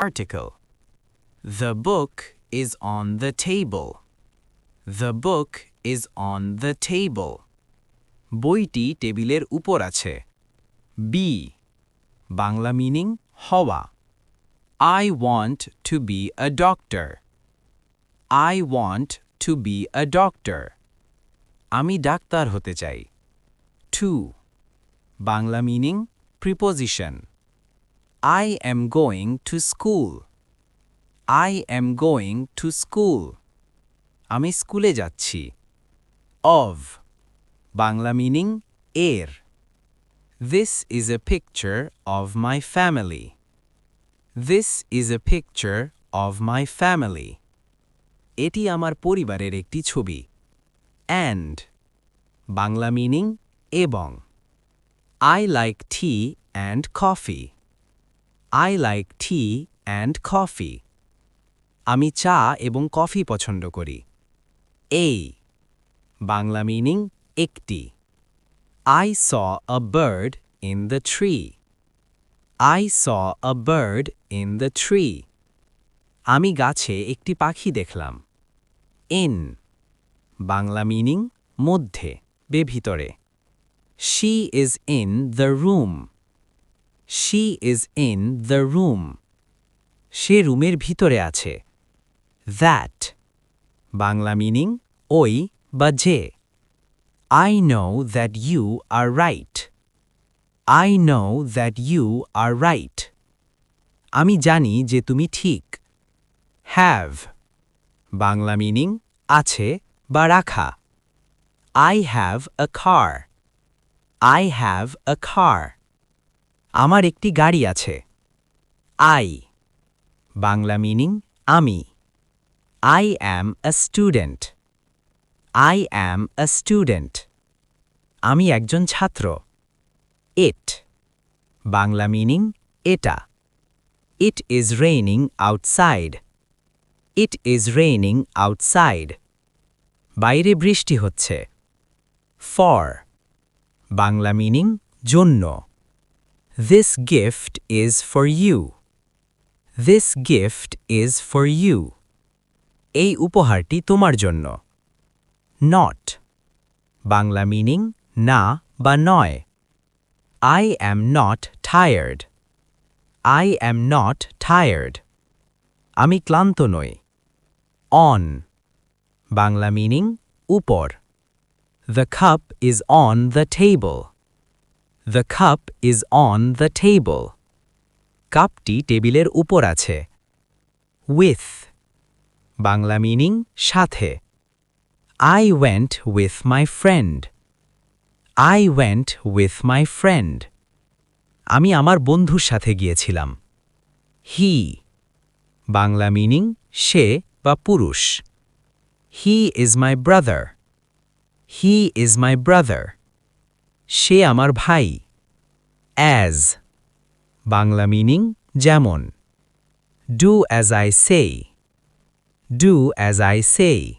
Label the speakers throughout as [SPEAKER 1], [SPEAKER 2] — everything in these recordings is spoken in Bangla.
[SPEAKER 1] Article The book is on the table. The book is on the table. বইটি টেবিলের উপর আছে বি বাংলা মিনিং হওয়া I want to be a doctor. I want to be a doctor. আমি ডাক্তার হতে চাই to Bangla meaning preposition I am going to school. I am going to school. আমি স্কুলে যাচ্ছি of বাংলা মিনিং এর This is a picture of my family. This is a picture of my family. এটি আমার পরিবারের একটি ছবি and বাংলা মিনিং এবং I like tea and coffee. I like tea and coffee. আমি চা এবং কফি পছন্দ করি এই বাংলা মিনিং একটি I saw a bird in the tree. I saw a bird in the tree. আমি গাছে একটি পাখি দেখলাম in বাংলা মিনিং মধ্যে বে ভিতরে She is in the room. She is in the room সে রুমের ভিতরে আছে। দ্যাট বাংলা মিনিং ওই বা যে। I know that you are right I know that you are right আমি জানি যে তুমি ঠিক। হ্যাভ বাংলা মিনিং আছে বা রাখা। আই হ্যাভ আ খার আই হ্যাভ আ খার আমার একটি গাড়ি আছে। আই। বাংলা মিনিং আমি। I am a student I am a student আমি একজন ছাত্র। ইট বাংলা মিনিং এটা। It is raining outside it is raining outside বাইরে বৃষ্টি হচ্ছে। ফর বাংলা মিনিং জন্য। This gift is for you. This gift is for you. এই উপহারটি তোমার জন্য Not বাংলা মিনিং না বা নয় I am not tired. I am not tired. আমি ক্লান্ত নই On বাংলা মিনিং উপর The cup is on the table. The cup is on the table. কাপটি টেবিলের উপর আছে। With. বাংলা মিনিং সাথে। I went with my friend. I went with my friend. আমি আমার বন্ধুর সাথে গিয়েছিলাম। হি বাংলা মিনিং সে বা পুরুষ। He is my brother he is my brother সে আমার ভাই। অ্যাজ বাংলা মিনিং যেমন। Do as I say do as I say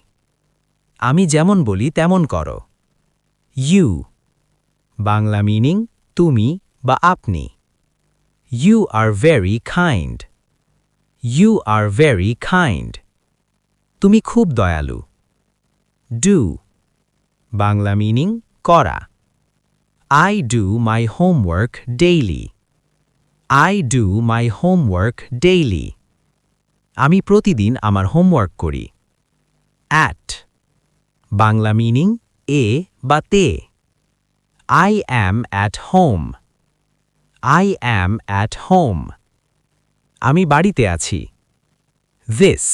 [SPEAKER 1] আমি যেমন বলি, তেমন করো। ইউ বাংলা মিনিং তুমি বা আপনি। You are very kind you are very kind তুমি খুব দয়ালু। ডু বাংলা মিনিং করা। I do my homework daily I do my homework daily আমি প্রতিদিন আমার হোমওয়ার্ক করি অ্যাট বাংলা মিনিং এ বা তে I am at home I am at home আমি বাড়িতে আছি this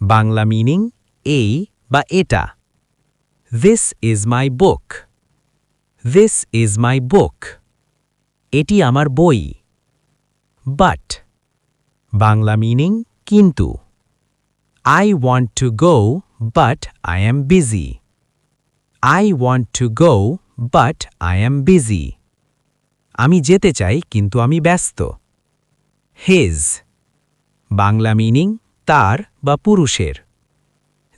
[SPEAKER 1] বাংলা মিনিং এই বা এটা This is my book. This is my book. এটি আমার বই But বাংলা মিনিং কিন্তু I want to go but I am busy. I want to go but I am busy. আমি যেতে চাই কিন্তু আমি ব্যস্ত His বাংলা মিনিং তার বা পুরুষের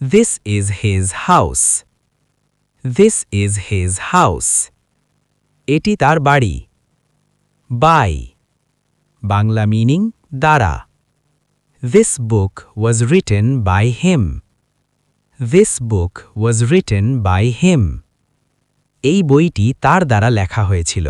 [SPEAKER 1] This is his house. This is his house. এটি তার বাড়ি। বাই। বাংলা মিনিং দ্বারা। This book was written by him this book was written by him এই বইটি তার দ্বারা লেখা হয়েছিল।